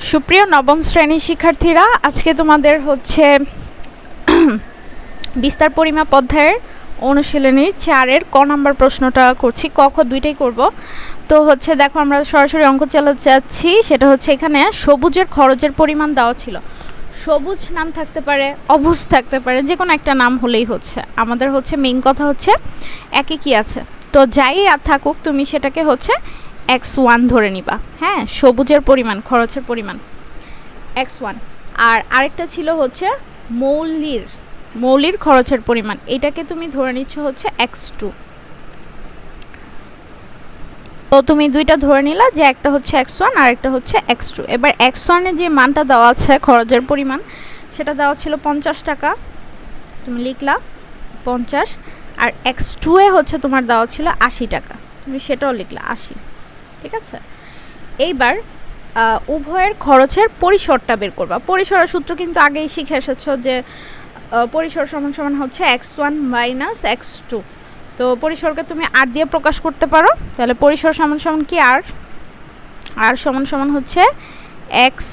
সুপ্রিয় নবম শ্রেণির শিক্ষার্থীরা, আজকে তোমাদের হচ্ছে বিস্তার পরিমাপ অধ্যায়ের অনুশীলনীর চারের ক নাম্বার প্রশ্নটা করছি, ক, খ দুইটাই করব। তো হচ্ছে দেখো, আমরা সরাসরি অঙ্ক চালাতে যাচ্ছি, সেটা হচ্ছে এখানে সবুজের খরচের পরিমাণ দেওয়া ছিল। সবুজ নাম থাকতে পারে, অবুজ থাকতে পারে যে কোনো একটা নাম হলেই হচ্ছে। আমাদের হচ্ছে মেইন কথা হচ্ছে, একে কি আছে? তো যাই আর থাকুক, তুমি সেটাকে হচ্ছে এক্স ওয়ান ধরে নিবা। হ্যাঁ সবুজের পরিমাণ, খরচের পরিমাণ। এক্স ওয়ান আর আরেকটা ছিল হচ্ছে মৌলির মৌলির খরচের পরিমাণ। এটাকে তুমি ধরে নিচ্ছ হচ্ছে এক্স টু তো তুমি দুইটা ধরে নিলা যে একটা হচ্ছে এক্স ওয়ান আর একটা হচ্ছে এক্স টু এবার এক্স ওয়ানের যে মানটা দেওয়া আছে, খরচের পরিমাণ, সেটা দেওয়া ছিল পঞ্চাশ টাকা। তুমি লিখলা পঞ্চাশ। আর এক্স টু এ হচ্ছে তোমার দেওয়া ছিল আশি টাকা। তুমি সেটাও লিখলা আশি। ঠিক আছে? এইবার উভয়ের খরচের পরিসরটা বের করবা। পরিসরের সূত্র কিন্তু আগেই শিখে এসেছ যে পরিসর সমান সমান হচ্ছে X one minus X two তো পরিসরকে তুমি আর দিয়ে প্রকাশ করতে পারো। তাহলে পরিসর সমান সমান কি আর আর সমান সমান হচ্ছে X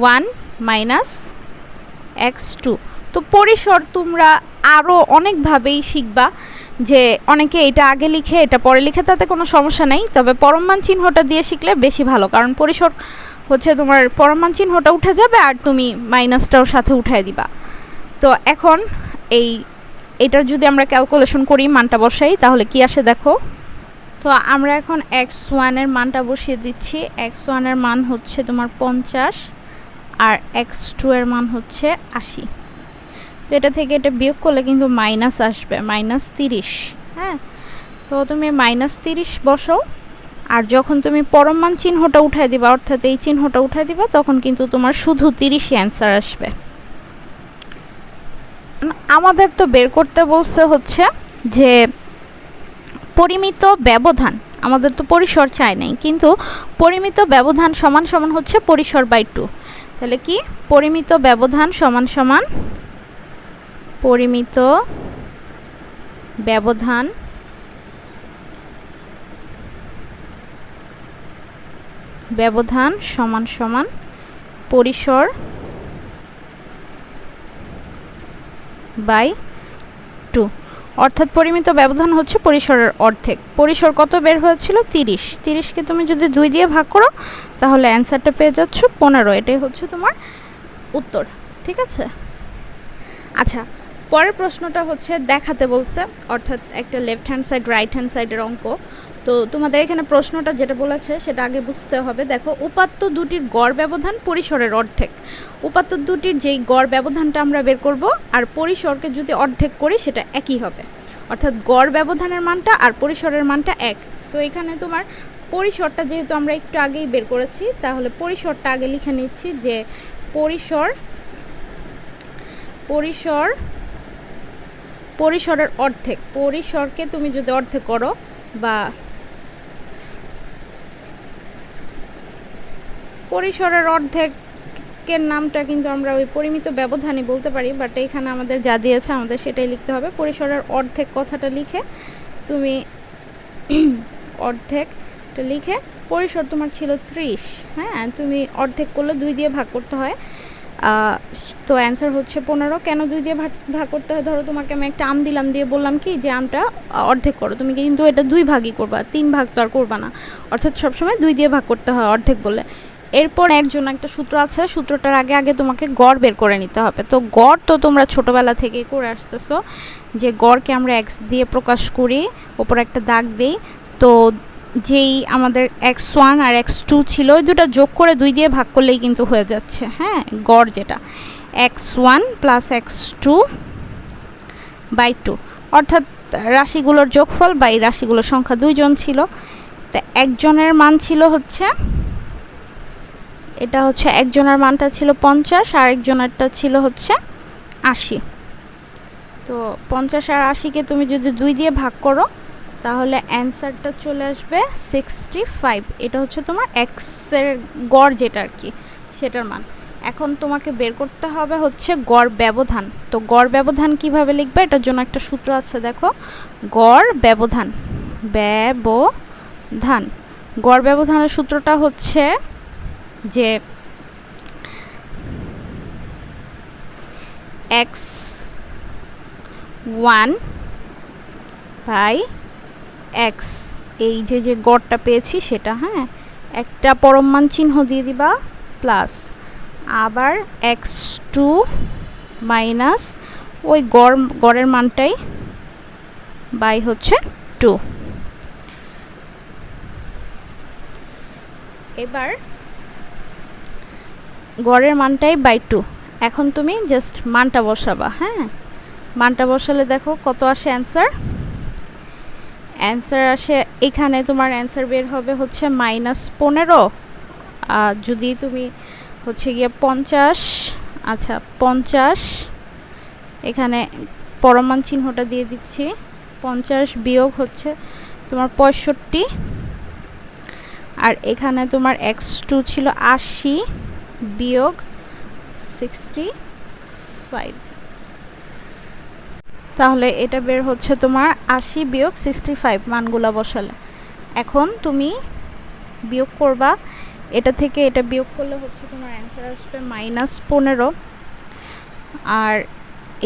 one minus X two তো পরিসর তোমরা আরও অনেকভাবেই শিখবা। যে অনেকে এটা আগে লিখে, এটা পরে লিখে, তাতে কোনো সমস্যা নেই। তবে পরমান চিহ্নটা দিয়ে শিখলে বেশি ভালো। কারণ পরিসর হচ্ছে তোমার পরমান চিহ্নটা উঠে যাবে আর তুমি মাইনাসটাও সাথে উঠায় দিবা। তো এখন এই, এটার যদি আমরা ক্যালকুলেশন করি, মানটা বসাই, তাহলে কি আসে দেখো? তো আমরা এখন এক্স ওয়ানের মানটা বসিয়ে দিচ্ছি। এক্স ওয়ানের মান হচ্ছে তোমার পঞ্চাশ আর এক্স টু এর মান হচ্ছে আশি। তো এটা থেকে এটা বিয়োগ করলে কিন্তু মাইনাস আসবে মাইনাস তিরিশ হ্যাঁ? তো তুমি মাইনাস তিরিশ বসো, আর যখন তুমি পরমান চিহ্নটা উঠাই দিবা, অর্থাৎ এই চিহ্নটা উঠাই দিবা, তখন কিন্তু তোমার শুধু তিরিশই অ্যান্সার আসবে। আমাদের তো বের করতে বলছে হচ্ছে যে পরিমিত ব্যবধান, আমাদের তো পরিসর চাই নাই, কিন্তু পরিমিত ব্যবধান সমান সমান হচ্ছে পরিসর বাই টু তাহলে কি? পরিমিত ব্যবধান সমান সমান পরিমিত ব্যবধান ব্যবধান সমান সমান পরিসর বাই টু। অর্থাৎ পরিমিত ব্যবধান হচ্ছে পরিসরের অর্ধেক। পরিসর কত বের হয়েছিল? তিরিশ। তিরিশকে তুমি যদি দুই দিয়ে ভাগ করো, তাহলে অ্যান্সারটা পেয়ে যাচ্ছ পনেরো। এটাই হচ্ছে তোমার উত্তর। ঠিক আছে? আচ্ছা পরের প্রশ্নটা হচ্ছে দেখাতে বলছে, অর্থাৎ একটা left hand side right hand সাইডের অঙ্ক। তো তোমাদের এখানে প্রশ্নটা যেটা বলেছে, সেটা আগে বুঝতে হবে। দেখো, উপাত্ত দুটির গড় ব্যবধান পরিসরের অর্ধেক। উপাত্ত দুটির যেই গড় ব্যবধানটা আমরা বের করব, আর পরিসরকে যদি অর্ধেক করি, সেটা একই হবে। অর্থাৎ গড় ব্যবধানের মানটা আর পরিসরের মানটা এক। তো এখানে তোমার পরিসরটা যেহেতু আমরা একটু আগেই বের করেছি, তাহলে পরিসরটা আগে লিখে নিচ্ছি যে পরিসর পরিসর পরিসরের অর্ধেক। পরিসরকে তুমি যদি অর্ধেক করো বা পরিসরের অর্ধেকের নামটা কিন্তু আমরা ওই পরিমিত ব্যবধানে বলতে পারি বাট এখানে আমাদের যা দিয়েছে আমাদের সেটাই লিখতে হবে। পরিসরের অর্ধেক কথাটা লিখে তুমি অর্ধেকটা লিখে, পরিসর তোমার ছিল ত্রিশ হ্যাঁ? তুমি অর্ধেক করলে দুই দিয়ে ভাগ করতে হয়। তো অ্যান্সার হচ্ছে পনেরো। কেন দুই দিয়ে ভাগ ভাগ করতে হয়? ধরো তোমাকে আমি একটা আম দিলাম, দিয়ে বললাম কি যে আমটা অর্ধেক করো। তুমি কিন্তু এটা দুই ভাগই করবা, তিন ভাগ তো আর করবা না। অর্থাৎ সবসময় দুই দিয়ে ভাগ করতে হয় অর্ধেক বলে। এরপর এর জন্য একটা সূত্র আছে। সূত্রটার আগে আগে তোমাকে গড় বের করে নিতে হবে। তো গড় তো তোমরা ছোটোবেলা থেকেই করে আসতেছো, যে গড়কে আমরা এক্স দিয়ে প্রকাশ করি, ওপর একটা দাগ দিই। তো যেই আমাদের এক্স ওয়ান আর এক্স টু ছিল ওই দুটো যোগ করে দুই দিয়ে ভাগ করলেই কিন্তু হয়ে যাচ্ছে হ্যাঁ? গড় যেটা। X one plus X two by two অর্থাৎ রাশিগুলোর যোগফল বা এই রাশিগুলোর সংখ্যা দুইজন ছিল। তা একজনের মান ছিল হচ্ছে, এটা হচ্ছে একজনের মানটা ছিল পঞ্চাশ, আর একজনেরটা ছিল হচ্ছে আশি। তো পঞ্চাশ আর আশিকে তুমি যদি দুই দিয়ে ভাগ করো তাহলে অ্যান্সারটা চলে আসবে সিক্সটি ফাইভ এটা হচ্ছে তোমার এক্সের গড় যেটা আর কি, সেটার মান। এখন তোমাকে বের করতে হবে হচ্ছে গড় ব্যবধান। তো গড় ব্যবধান কীভাবে লিখবে? এটার জন্য একটা সূত্র আছে, দেখো। গড় ব্যবধান। ব্যবধান। গড় ব্যবধানের সূত্রটা হচ্ছে যে এক্স ওয়ান বাই এক্স এই যে যে গড়টা পেয়েছি সেটা হ্যাঁ? একটা পরমান চিহ্ন দিয়ে দিবা প্লাস আবার এক্স টু মাইনাস ওই গড়, গড়ের মানটাই বাই হচ্ছে টু এবার গড়ের মানটাই বাই টু এখন তুমি জাস্ট মানটা বসাবা হ্যাঁ? মানটা বসালে দেখো কত আসে অ্যান্সার অ্যান্সার আসে, এখানে তোমার অ্যান্সার বের হবে হচ্ছে মাইনাস পনেরো। আর যদি তুমি হচ্ছে গিয়ে পঞ্চাশ আচ্ছা পঞ্চাশ, এখানে পরমান চিহ্নটা দিয়ে দিচ্ছি। পঞ্চাশ বিয়োগ হচ্ছে তোমার পঁয়ষট্টি। আর এখানে তোমার এক্স টু ছিল আশি বিয়োগ সিক্সটি ফাইভ তাহলে এটা বের হচ্ছে তোমার আশি বিয়োগ সিক্সটি ফাইভ মানগুলা বসালে। এখন তুমি বিয়োগ করবা, এটা থেকে এটা বিয়োগ করলে হচ্ছে তোমার অ্যান্সার আসবে মাইনাস পনেরো। আর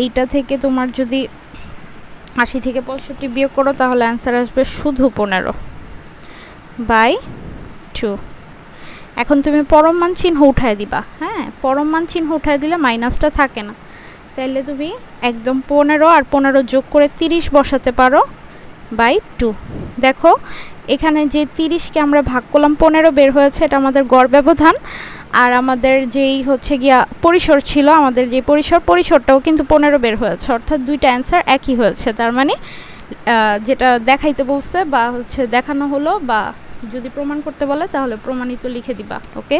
এইটা থেকে তোমার যদি আশি থেকে পঁয়ষট্টি বিয়োগ করো, তাহলে অ্যান্সার আসবে শুধু পনেরো বাই টু এখন তুমি পরম মান চিহ্ন উঠায় দিবা হ্যাঁ? পরম মান চিহ্ন উঠায় দিলে মাইনাসটা থাকে না। তাইলে তুমি একদম পনেরো আর পনেরো যোগ করে তিরিশ বসাতে পারো বাই টু। দেখো, এখানে যে তিরিশকে আমরা ভাগ করলাম, পনেরো বের হয়েছে, এটা আমাদের গড় ব্যবধান। আর আমাদের যেই হচ্ছে গিয়া পরিসর ছিল, আমাদের যে পরিসর, পরিসরটাও কিন্তু পনেরো বের হয়েছে। অর্থাৎ দুইটা অ্যান্সার একই হয়েছে। তার মানে যেটা দেখাইতে বলছে বা হচ্ছে দেখানো হলো বা যদি প্রমাণ করতে বলে, তাহলে প্রমাণিত লিখে দিবা ওকে